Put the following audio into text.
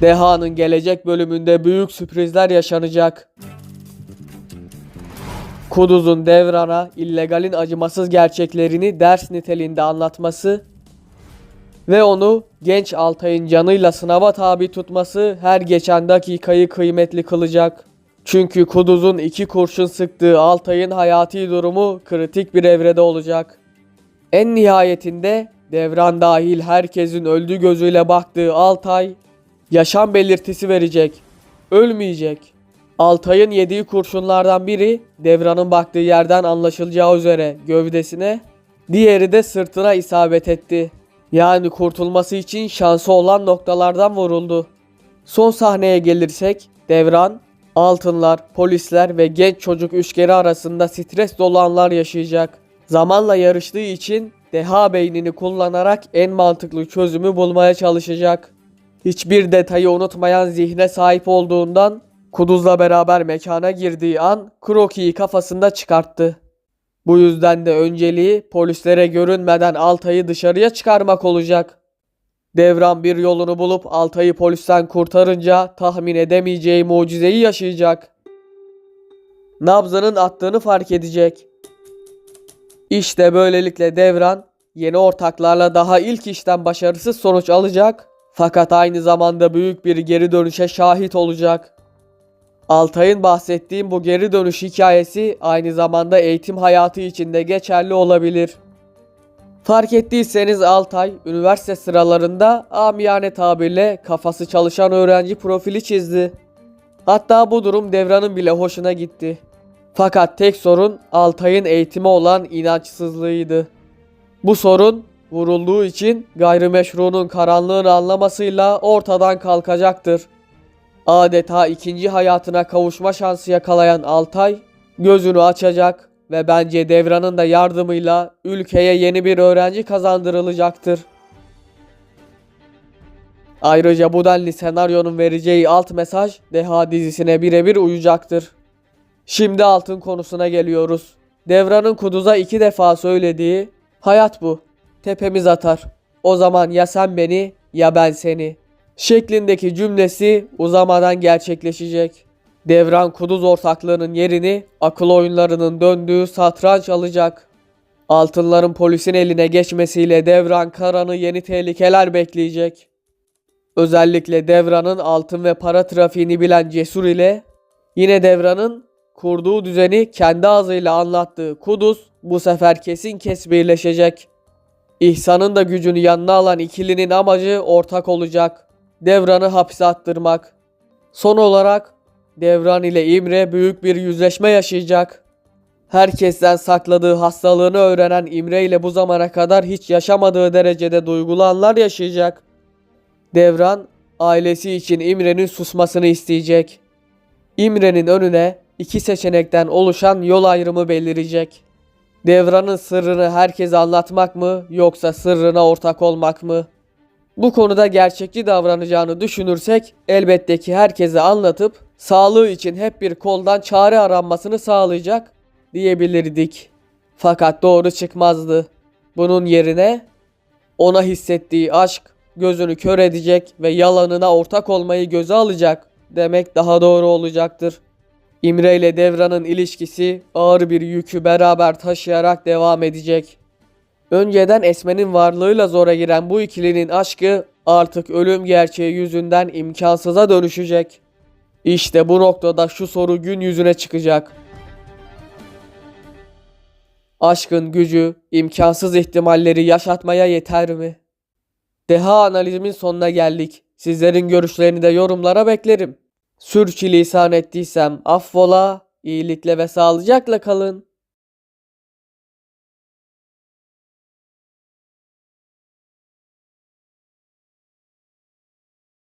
Deha'nın gelecek bölümünde büyük sürprizler yaşanacak. Kuduz'un Devran'a illegalin acımasız gerçeklerini ders niteliğinde anlatması ve onu genç Altay'ın canıyla sınava tabi tutması her geçen dakikayı kıymetli kılacak. Çünkü Kuduz'un iki kurşun sıktığı Altay'ın hayati durumu kritik bir evrede olacak. En nihayetinde devran dahil herkesin öldüğü gözüyle baktığı Altay yaşam belirtisi verecek. Ölmeyecek. Altay'ın yediği kurşunlardan biri devranın baktığı yerden anlaşılacağı üzere gövdesine, diğeri de sırtına isabet etti. Yani kurtulması için şansı olan noktalardan vuruldu. Son sahneye gelirsek devran, altınlar, polisler ve genç çocuk üçgeni arasında stres dolu anlar yaşayacak. Zamanla yarıştığı için deha beynini kullanarak en mantıklı çözümü bulmaya çalışacak. Hiçbir detayı unutmayan zihne sahip olduğundan Kuduz'la beraber mekana girdiği an Kroki'yi kafasında çıkarttı. Bu yüzden de önceliği polislere görünmeden Altay'ı dışarıya çıkarmak olacak. Devran bir yolunu bulup Altay'ı polisten kurtarınca tahmin edemeyeceği mucizeyi yaşayacak. Nabzının attığını fark edecek. İşte böylelikle Devran yeni ortaklarla daha ilk işten başarısız sonuç alacak fakat aynı zamanda büyük bir geri dönüşe şahit olacak. Altay'ın bahsettiğim bu geri dönüş hikayesi aynı zamanda eğitim hayatı içinde geçerli olabilir. Fark ettiyseniz Altay üniversite sıralarında amiyane tabirle kafası çalışan öğrenci profili çizdi. Hatta bu durum Devran'ın bile hoşuna gitti. Fakat tek sorun Altay'ın eğitime olan inançsızlığıydı. Bu sorun vurulduğu için gayrimeşrunun karanlığını anlamasıyla ortadan kalkacaktır. Adeta ikinci hayatına kavuşma şansı yakalayan Altay gözünü açacak ve bence Devran'ın da yardımıyla ülkeye yeni bir öğrenci kazandırılacaktır. Ayrıca bu denli senaryonun vereceği alt mesaj Deha dizisine birebir uyacaktır. Şimdi altın konusuna geliyoruz. Devran'ın Kuduz'a iki defa söylediği hayat bu. Tepemiz atar. O zaman ya sen beni ya ben seni şeklindeki cümlesi uzamadan gerçekleşecek. Devran Kuduz ortaklığının yerini akıl oyunlarının döndüğü satranç alacak. Altınların polisin eline geçmesiyle Devran Karan'ı yeni tehlikeler bekleyecek. Özellikle Devran'ın altın ve para trafiğini bilen Cesur ile yine Devran'ın kurduğu düzeni kendi ağzıyla anlattığı Kuduz bu sefer kesin kes birleşecek. İhsan'ın da gücünü yanına alan ikilinin amacı ortak olacak. Devran'ı hapse attırmak. Son olarak Devran ile İmre büyük bir yüzleşme yaşayacak. Herkesten sakladığı hastalığını öğrenen İmre ile bu zamana kadar hiç yaşamadığı derecede duygulu anlar yaşayacak. Devran ailesi için İmre'nin susmasını isteyecek. İmre'nin önüne iki seçenekten oluşan yol ayrımı belirecek. Devran'ın sırrını herkese anlatmak mı yoksa sırrına ortak olmak mı? Bu konuda gerçekçi davranacağını düşünürsek elbette ki herkese anlatıp sağlığı için hep bir koldan çare aranmasını sağlayacak diyebilirdik. Fakat doğru çıkmazdı. Bunun yerine ona hissettiği aşk gözünü kör edecek ve yalanına ortak olmayı göze alacak demek daha doğru olacaktır. İmre ile Devran'ın ilişkisi ağır bir yükü beraber taşıyarak devam edecek. Önceden Esme'nin varlığıyla zora giren bu ikilinin aşkı artık ölüm gerçeği yüzünden imkansıza dönüşecek. İşte bu noktada şu soru gün yüzüne çıkacak. Aşkın gücü imkansız ihtimalleri yaşatmaya yeter mi? Deha analizimin sonuna geldik. Sizlerin görüşlerini de yorumlara beklerim. Sürçülisan ettiysem affola, iyilikle ve sağlıcakla kalın.